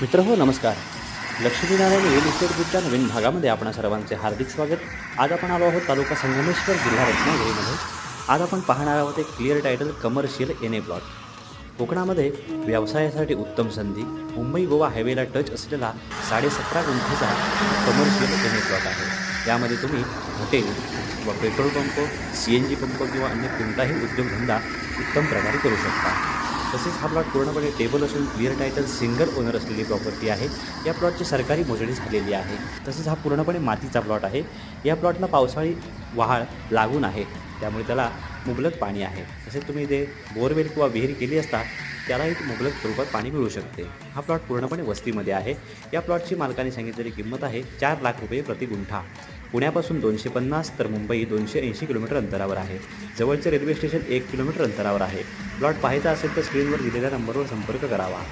मित्र हो नमस्कार. लक्ष्मीनारायण रिअल इस्टेट ग्रुपच्या नवीन भागामध्ये आपणा सर्वांचे हार्दिक स्वागत. आज आपण आलो आहोत तालुका संगमेश्वर जिल्हा रत्नागिरीमध्ये. आज आपण पाहणार आहोत एक clear title commercial N A plot कोकणामध्ये व्यवसायासाठी उत्तम संधी मुंबई गोवा हायवेला टच असलेला साडेसतरा गुंठेचा कमर्शियल एन ए प्लॉट आहे. यामध्ये तुम्ही हॉटेल किंवा petrol pump C N G pump किंवा अन्य कोणताही उद्योगधंदा उत्तम प्रकारे करू शकता. तसेच हा प्लॉट पूर्णपणे टेबल असून क्लिअर टायटल सिंगल ओनर असलेली प्रॉपर्टी आहे. या प्लॉटची सरकारी मोजणी झालेली आहे. तसेच हा पूर्णपणे मातीचा प्लॉट आहे. या प्लॉटला पावसाळी वहाळ लागून आहे. त्यामुळे त्याला मुबलक पाणी आहे. तसेच तुम्ही जे बोरवेल किंवा विहीर केली असता त्यालाही मुबलक स्वरूपात पाणी मिळू शकते. हा प्लॉट पूर्णपणे वस्तीमध्ये आहे. या प्लॉटची मालकाने सांगितलेली किंमत आहे चार लाख रुपये प्रति गुंठा. पुण्यापासून दोनशे पन्नास तर मुंबई दोनशे ऐंशी किलोमीटर अंतरावर आहे. जवळचे रेल्वे स्टेशन एक किलोमीटर अंतरावर आहे. प्लॉट पाहायचा असेल तर स्क्रीनवर दिलेल्या नंबरवर संपर्क करावा.